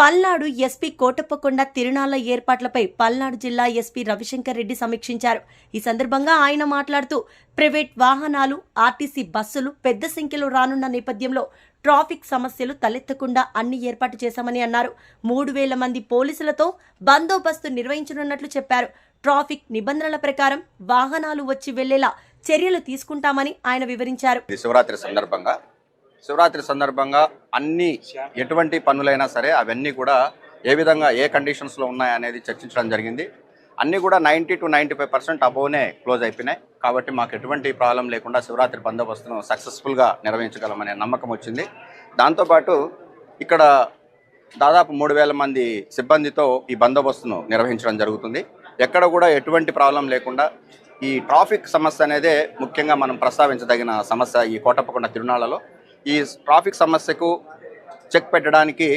Palnadu SP Kotappakonda తిరునాళ్ళ ఏర్పాట్లపై పల్నాడు జిల్లా SP Ravishankar Reddy సమీక్షించారు. ఈ సందర్భంగా ఆయన మాట్లాడుతూ ప్రైవేట్ వాహనాలు ఆర్టీసీ బస్సులు పెద్ద సంఖ్యలో రానున్న నేపథ్యంలో ట్రాఫిక్ సమస్యలు తలెత్తకుండా అన్ని ఏర్పాటు చేశామని అన్నారు. మూడు వేల మంది పోలీసులతో బందోబస్తు నిర్వహించనున్నట్లు చెప్పారు. ట్రాఫిక్ నిబంధనల ప్రకారం వాహనాలు వచ్చి వెళ్ళేలా చర్యలు తీసుకుంటామని ఆయన వివరించారు. శివరాత్రి సందర్భంగా శివరాత్రి సందర్భంగా అన్ని ఎటువంటి పనులైనా సరే అవన్నీ కూడా ఏ విధంగా ఏ కండిషన్స్లో ఉన్నాయనేది చర్చించడం జరిగింది. అన్నీ కూడా ninety two ninety five percent అబోవ్నే close అయిపోయినాయి. కాబట్టి మాకు ఎటువంటి ప్రాబ్లం లేకుండా శివరాత్రి బందోబస్తును సక్సెస్ఫుల్గా నిర్వహించగలమనే నమ్మకం వచ్చింది. దాంతోపాటు ఇక్కడ దాదాపు మూడు వేల మంది సిబ్బందితో ఈ బందోబస్తును నిర్వహించడం జరుగుతుంది. ఎక్కడ కూడా ఎటువంటి ప్రాబ్లం లేకుండా ఈ ట్రాఫిక్ సమస్య అనేదే ముఖ్యంగా మనం ప్రస్తావించదగిన సమస్య ఈ కోటప్పకొండ తిరునాళ్ళలో. ఈ ట్రాఫిక్ సమస్యకు చెక్ పెట్టడానికి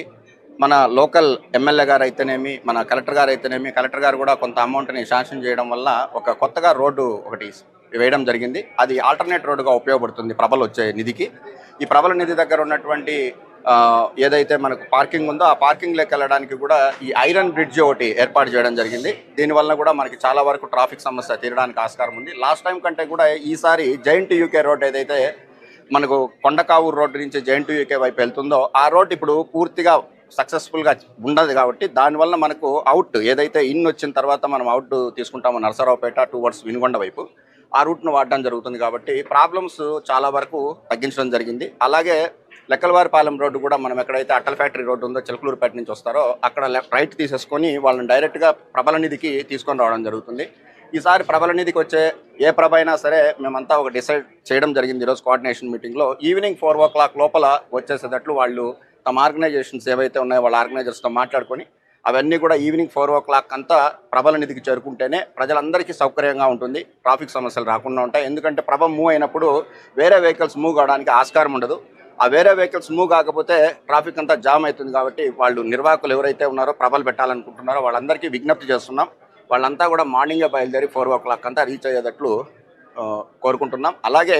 మన లోకల్ ఎమ్మెల్యే గారు అయితేనేమి మన కలెక్టర్ గారు అయితేనేమి కలెక్టర్ గారు కూడా కొంత అమౌంట్ని శాంక్షన్ చేయడం వల్ల ఒక కొత్తగా రోడ్డు ఒకటి వేయడం జరిగింది. అది ఆల్టర్నేట్ రోడ్డుగా ఉపయోగపడుతుంది ప్రభలు వచ్చే నిధికి. ఈ ప్రభల నిధి దగ్గర ఉన్నటువంటి ఏదైతే మనకు పార్కింగ్ ఉందో ఆ పార్కింగ్లోకి వెళ్ళడానికి కూడా ఈ ఐరన్ బ్రిడ్జ్ ఒకటి ఏర్పాటు చేయడం జరిగింది. దీనివల్ల కూడా మనకి చాలా వరకు ట్రాఫిక్ సమస్య తీరడానికి ఆస్కారం ఉంది. లాస్ట్ టైం కంటే కూడా ఈసారి జైంట్ యూకే రోడ్ ఏదైతే మనకు కొండకావూరు రోడ్డు నుంచి జైంట్ యూకే వైపు వెళ్తుందో ఆ రోడ్డు ఇప్పుడు పూర్తిగా సక్సెస్ఫుల్గా ఉండదు కాబట్టి దానివల్ల మనకు అవుట్ ఏదైతే ఇన్ వచ్చిన తర్వాత మనం అవుట్ తీసుకుంటామో నరసరావుపేట టువర్డ్స్ వినుగొండ వైపు ఆ రూట్ను వాడడం జరుగుతుంది కాబట్టి ప్రాబ్లమ్స్ చాలా వరకు తగ్గించడం జరిగింది. అలాగే లెక్కలవారిపాలెం రోడ్డు కూడా మనం ఎక్కడైతే అట్టల ఫ్యాక్టరీ రోడ్డు ఉందో చిలకలూరుపేట నుంచి వస్తారో అక్కడ లెఫ్ట్ రైట్ తీసేసుకొని వాళ్ళని డైరెక్ట్గా ప్రబల నిధికి తీసుకొని రావడం జరుగుతుంది. ఈసారి ప్రభల నిధికి వచ్చే ఏ ప్రభ అయినా సరే మేమంతా ఒక డిసైడ్ చేయడం జరిగింది ఈరోజు కోఆర్డినేషన్ మీటింగ్లో ఈవినింగ్ ఫోర్ ఓ క్లాక్ లోపల వచ్చేసేటట్లు వాళ్ళు తమ ఆర్గనైజేషన్స్ ఏవైతే ఉన్నాయో వాళ్ళ ఆర్గనైజర్స్తో మాట్లాడుకొని అవన్నీ కూడా ఈవినింగ్ ఫోర్ ఓ క్లాక్ అంతా ప్రభల నిధికి చేరుకుంటేనే ప్రజలందరికీ సౌకర్యంగా ఉంటుంది. ట్రాఫిక్ సమస్యలు రాకుండా ఉంటాయి. ఎందుకంటే ప్రభ మూవ్ అయినప్పుడు వేరే వెహికల్స్ మూవ్ కావడానికి ఆస్కారం ఉండదు. ఆ వేరే వెహికల్స్ మూవ్ కాకపోతే ట్రాఫిక్ అంతా జామ్ అవుతుంది కాబట్టి వాళ్ళు నిర్వాహకులు ఎవరైతే ఉన్నారో ప్రభలు పెట్టాలనుకుంటున్నారో వాళ్ళందరికీ విజ్ఞప్తి చేస్తున్నాం. వాళ్ళంతా కూడా మార్నింగే బయలుదేరి ఫోర్ ఓ క్లాక్ అంతా రీచ్ అయ్యేటట్లు ఆ, కోరుకుంటున్నాం. అలాగే